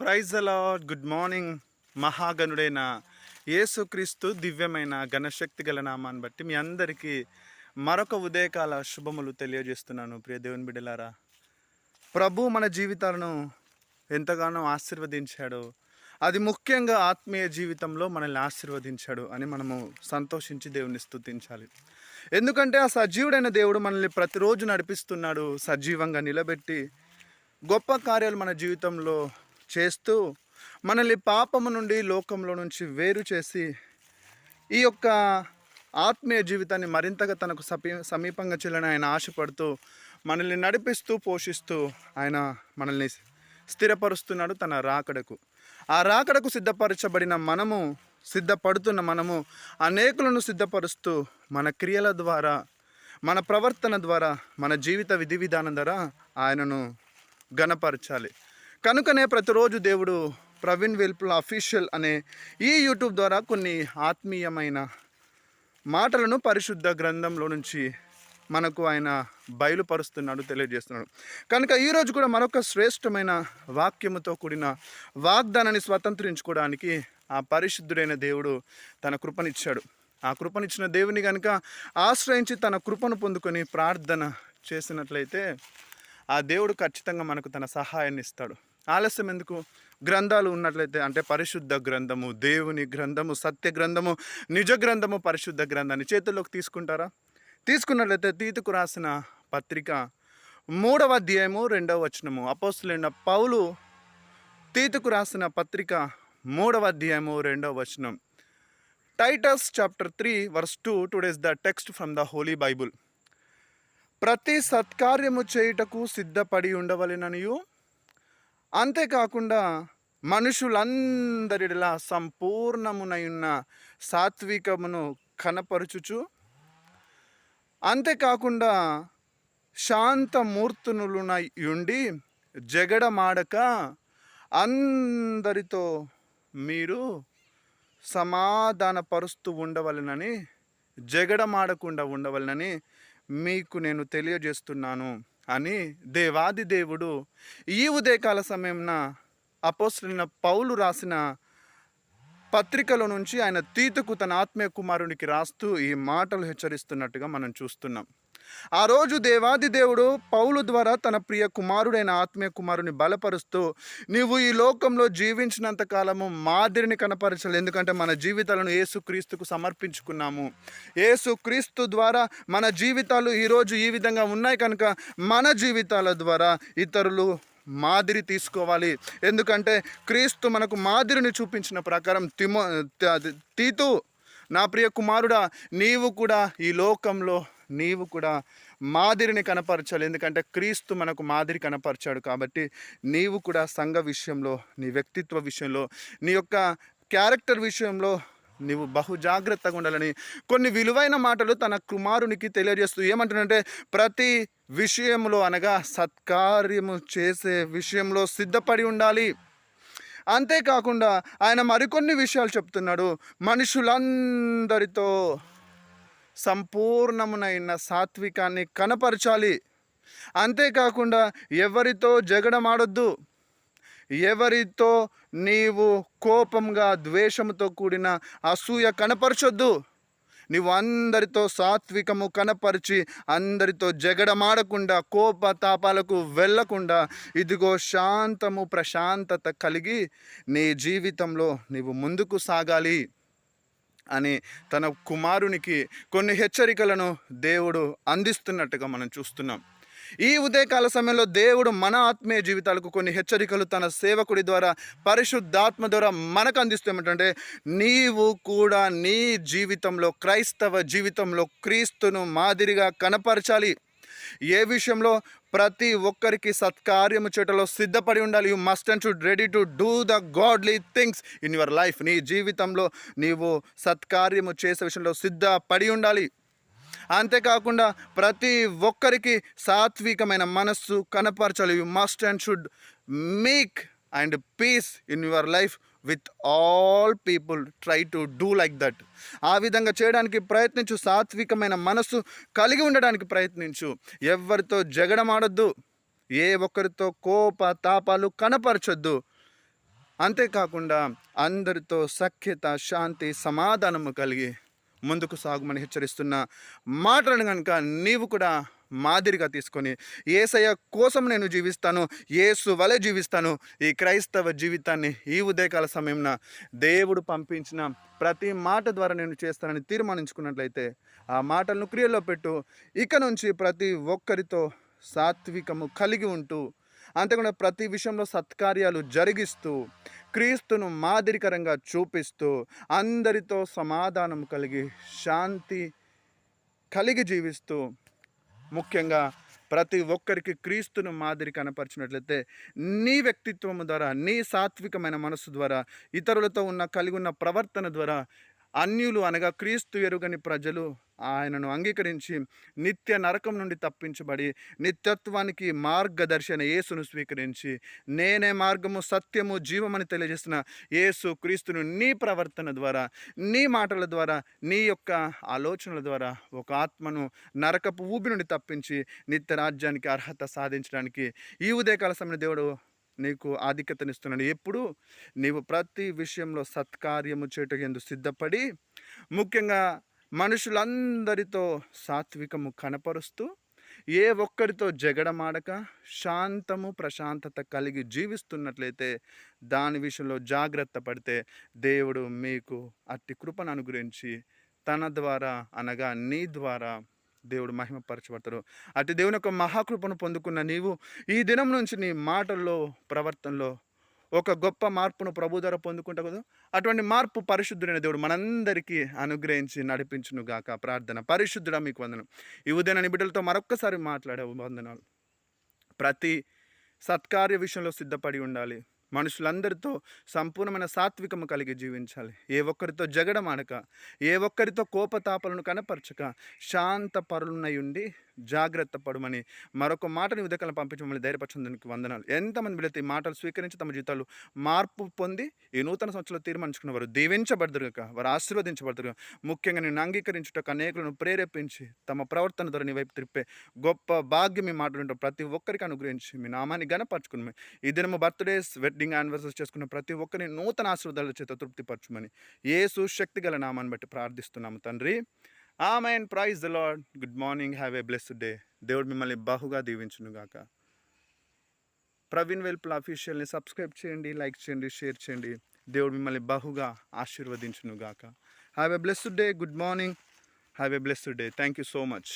Praise అలాడ్ good morning. మహాగణుడైన యేసుక్రీస్తు దివ్యమైన ఘనశక్తి గల నామాన్ని బట్టి మీ అందరికీ మరొక ఉదయకాల శుభములు తెలియజేస్తున్నాను ప్రియ దేవుని బిడ్డలారా. ప్రభు మన జీవితాలను ఎంతగానో ఆశీర్వదించాడు. అది ముఖ్యంగా ఆత్మీయ జీవితంలో మనల్ని ఆశీర్వదించాడు అని మనము సంతోషించి దేవుని స్తుతించాలి. ఎందుకంటే ఆ సజీవుడైన దేవుడు మనల్ని ప్రతిరోజు నడిపిస్తున్నాడు సజీవంగా నిలబెట్టి గొప్ప కార్యాలు మన జీవితంలో చేస్తూ మనల్ని పాపము నుండి లోకంలో నుంచి వేరు చేసి ఈ యొక్క ఆత్మీయ జీవితాన్ని మరింతగా తనకు సమీ సమీపంగా చెల్లని ఆయన ఆశపడుతూ మనల్ని నడిపిస్తూ పోషిస్తూ ఆయన మనల్ని స్థిరపరుస్తున్నాడు తన రాకడకు. ఆ రాకడకు సిద్ధపరచబడిన మనము సిద్ధపడుతున్న మనము అనేకులను సిద్ధపరుస్తూ మన క్రియల ద్వారా మన ప్రవర్తన ద్వారా మన జీవిత విధి విధానం ద్వారా ఆయనను గణపరచాలి కనుకనే ప్రతిరోజు దేవుడు ప్రవీణ్ వెల్పుల అఫీషియల్ అనే ఈ యూట్యూబ్ ద్వారా కొన్ని ఆత్మీయమైన మాటలను పరిశుద్ధ గ్రంథంలో నుంచి మనకు ఆయన బయలుపరుస్తున్నాడు తెలియజేస్తున్నాడు. కనుక ఈరోజు కూడా మరొక శ్రేష్టమైన వాక్యముతో కూడిన వాగ్దానాన్ని స్వతంత్రించుకోవడానికి ఆ పరిశుద్ధుడైన దేవుడు తన కృపనిచ్చాడు. ఆ కృపనిచ్చిన దేవుని కనుక ఆశ్రయించి తన కృపను పొందుకొని ప్రార్థన చేసినట్లయితే ఆ దేవుడు ఖచ్చితంగా మనకు తన సహాయాన్ని ఇస్తాడు ఆలస్యం ఎందుకు? గ్రంథాలు ఉన్నట్లయితే అంటే పరిశుద్ధ గ్రంథము దేవుని గ్రంథము సత్య గ్రంథము నిజ గ్రంథము పరిశుద్ధ గ్రంథాన్ని చేతుల్లోకి తీసుకుంటారా? తీసుకున్నట్లయితే తీతుకు రాసిన పత్రిక మూడవ అధ్యాయము రెండవ వచనము. అపోస్తులైన పౌలు తీతుకు రాసిన పత్రిక మూడవ అధ్యాయము రెండవ వచనం. Titus chapter three verse two today's the text from the holy Bible. ప్రతి సత్కార్యము చేయుటకు సిద్ధపడి ఉండవలెననియు. అంతేకాకుండా మనుషులందరిలా సంపూర్ణమునయున్న సాత్వికమును కనపరుచుచు. అంతేకాకుండా శాంతమూర్తునులునై ఉండి జగడమాడక అందరితో మీరు సమాధానపరుస్తూ ఉండవలనని జగడమాడకుండా ఉండవలనని మీకు నేను తెలియజేస్తున్నాను అని దేవాది దేవుడు ఈ ఉదయకాల సమయంన అపోస్తులైన పౌలు రాసిన పత్రికలో నుంచి ఆయన తీతకు తన ఆత్మీయ కుమారునికి రాస్తూ ఈ మాటలు హెచ్చరిస్తున్నట్టుగా మనం చూస్తున్నాం. ఆ రోజు దేవాది దేవుడు పౌలు ద్వారా తన ప్రియ కుమారుడైన ఆత్మీయ కుమారుని బలపరుస్తూ నీవు ఈ లోకంలో జీవించినంత కాలము మాదిరిని కనపరచాలి ఎందుకంటే మన జీవితాలను ఏసుక్రీస్తుకు సమర్పించుకున్నాము. ఏసుక్రీస్తు ద్వారా మన జీవితాలు ఈరోజు ఈ విధంగా ఉన్నాయి కనుక మన జీవితాల ద్వారా ఇతరులు మాదిరి తీసుకోవాలి. ఎందుకంటే క్రీస్తు మనకు మాదిరిని చూపించిన ప్రకారం తిమో తీతు నా ప్రియ కుమారుడా నీవు కూడా ఈ లోకంలో నీవు కూడా మాదిరిని కనపరచాలి. ఎందుకంటే క్రీస్తు మనకు మాదిరి కనపరిచాడు కాబట్టి నీవు కూడా సంఘ విషయంలో నీ వ్యక్తిత్వ విషయంలో నీ యొక్క క్యారెక్టర్ విషయంలో నీవు బహు జాగ్రత్తగా ఉండాలని కొన్ని విలువైన మాటలు తన కుమారునికి తెలియజేస్తూ ఏమంటున్నంటే ప్రతి విషయంలో అనగా సత్కార్యము చేసే విషయంలో సిద్ధపడి ఉండాలి. అంతేకాకుండా ఆయన మరికొన్ని విషయాలు చెప్తున్నాడు. మనుషులందరితో సంపూర్ణమునైన సాత్వికాన్ని కనపరచాలి. అంతేకాకుండా ఎవరితో జగడమాడొద్దు. ఎవరితో నీవు కోపంగా ద్వేషంతో కూడిన అసూయ కనపరచొద్దు. నీవు అందరితో సాత్వికము కనపరిచి అందరితో జగడమాడకుండా కోప తాపాలకు వెళ్ళకుండా ఇదిగో శాంతము ప్రశాంతత కలిగి నీ జీవితంలో నీవు ముందుకు సాగాలి. అని తన కుమారునికి కొన్ని హెచ్చరికలను దేవుడు అందిస్తున్నట్టుగా మనం చూస్తున్నాం. ఈ ఉదయకాల సమయంలో దేవుడు మన ఆత్మీయ జీవితాలకు కొన్ని హెచ్చరికలు తన సేవకుడి ద్వారా పరిశుద్ధాత్మ ద్వారా మనకు అందిస్తామంటే నీవు కూడా నీ జీవితంలో క్రైస్తవ జీవితంలో క్రీస్తును మాదిరిగా కనపరచాలి. ఏ విషయంలో ప్రతి ఒక్కరికి సత్కార్యము చేటలో సిద్ధపడి ఉండాలి. You must and should ready to do the godly things in your life నీ జీవితంలో నీవు సత్కార్యము చేసే విషయంలో సిద్ధపడి ఉండాలి. అంతేకాకుండా ప్రతి ఒక్కరికి సాత్వికమైన మనస్సు కనపరచాలి. You must and should make and peace in your life with all people try to do like that. ఆ విధంగా చేయడానికి ప్రయత్నించు సాత్వికమైన మనస్సు కలిగి ఉండడానికి ప్రయత్నించు. ఎవరితో జగడమాడొద్దు ఏ ఒక్కరితో కోప తాపాలు కనపరచొద్దు. అంతేకాకుండా అందరితో సఖ్యత శాంతి సమాధానము కలిగి ముందుకు సాగుమని హెచ్చరిస్తున్న మాటలను కనుక నీవు కూడా మాదిరిగా తీసుకొని ఏసయ్య కోసం నేను జీవిస్తాను ఏసు వలె జీవిస్తాను. ఈ క్రైస్తవ జీవితాన్ని ఈ ఉదయకాల సమయంన దేవుడు పంపించిన ప్రతి మాట ద్వారా నేను చేస్తానని తీర్మానించుకున్నట్లయితే ఆ మాటలను క్రియలో పెట్టు. ఇక నుంచి ప్రతి ఒక్కరితో సాత్వికము కలిగి ఉంటూ అంతేకాకుండా ప్రతి విషయంలో సత్కార్యాలు జరిగిస్తూ క్రీస్తును మాదిరికరంగా చూపిస్తూ అందరితో సమాధానం కలిగి శాంతి కలిగి జీవిస్తూ ముఖ్యంగా ప్రతి ఒక్కరికి క్రీస్తును మాదిరి కనపరిచినట్లయితే నీ వ్యక్తిత్వం ద్వారా నీ సాత్వికమైన మనస్సు ద్వారా ఇతరులతో ఉన్న కలిగి ఉన్న ప్రవర్తన ద్వారా అన్యులు అనగా క్రీస్తు ఎరుగని ప్రజలు ఆయనను అంగీకరించి నిత్య నరకం నుండి తప్పించబడి నిత్యత్వానికి మార్గదర్శన యేసును స్వీకరించి నేనే మార్గము సత్యము జీవమని తెలియజేసిన యేసు క్రీస్తును నీ ప్రవర్తన ద్వారా నీ మాటల ద్వారా నీ యొక్క ఆలోచనల ద్వారా ఒక ఆత్మను నరకపు ఊబి నుండి తప్పించి నిత్య రాజ్యానికి అర్హత సాధించడానికి ఈ ఉదయకాల సమయంలో దేవుడు నీకు ఆధిక్యతనిస్తున్నాడు. ఎప్పుడు నీవు ప్రతి విషయంలో సత్కార్యము చేయటం ఎందు సిద్ధపడి ముఖ్యంగా మనుషులందరితో సాత్వికము కనపరుస్తూ ఏ ఒక్కరితో జగడమాడక శాంతము ప్రశాంతత కలిగి జీవిస్తున్నట్లయితే దాని విషయంలో జాగ్రత్త పడితే దేవుడు మీకు అట్టి కృపను అనుగ్రహించి తన ద్వారా అనగా నీ ద్వారా దేవుడు మహిమపరచబడతాడు. అటు దేవుని యొక్క మహాకృపను పొందుకున్న నీవు ఈ దినం నుంచి నీ మాటల్లో ప్రవర్తనలో ఒక గొప్ప మార్పును ప్రభు ద్వారా పొందుకుంటావు కదా. అటువంటి మార్పు పరిశుద్ధుడైన దేవుడు మనందరికీ అనుగ్రహించి నడిపించును గాక. ప్రార్థన. పరిశుద్ధుడా మీకు వందనం. ఈ ఉదయం బిడ్డలతో మరొక్కసారి మాట్లాడే వందనాలు. ప్రతి సత్కార్య విషయంలో సిద్ధపడి ఉండాలి. మనుషులందరితో సంపూర్ణమైన సాత్వికము కలిగి జీవించాలి. ఏ ఒక్కరితో జగడం ఆడక ఏ ఒక్కరితో కోపతాపలను కనపరచక శాంత పరులున్నై ఉండి జాగ్రత్త పడమని మరొక మాటని ఉదయకాలం పంపించి మమ్మల్ని ధైర్యపరచడానికి వందనాలు. ఎంతమంది బిడ్డలు ఈ మాటలు స్వీకరించి తమ జీవితాలు మార్పు పొంది ఈ నూతన సంవత్సరంలో తీర్మానించుకున్న వారు దీవించబడదురు వారు ఆశీర్వదించబడదురు ముఖ్యంగా నేను అంగీకరించుటకు అనేకులను ప్రేరేపించి తమ ప్రవర్తన ధరని నీ వైపు తిప్పే గొప్ప భాగ్యం మీ మాటలు ప్రతి ఒక్కరికి అనుగ్రహించి మీ నామాన్ని గనపరచుకుని ఈ దినము బర్త్డేస్ వెడ్డింగ్ యానివర్సరీస్ చేసుకున్న ప్రతి ఒక్కరిని నూతన ఆశీర్వాదాల చేత తృప్తిపరచుమని ఏ సుశక్తి గల నామాన్ని బట్టి ప్రార్థిస్తున్నాము తండ్రి. Amen praise the Lord good morning have a blessed day దేవుడు మిమ్మల్ని బహుగా దీవించునుగాక ప్రవీణ్ వెల్పుల్ అఫీషియల్ని సబ్స్క్రైబ్ చేయండి లైక్ చేయండి షేర్ చేయండి. దేవుడు మిమ్మల్ని బహుగా ఆశీర్వదించునుగాక have a blessed day good morning have a blessed day thank you so much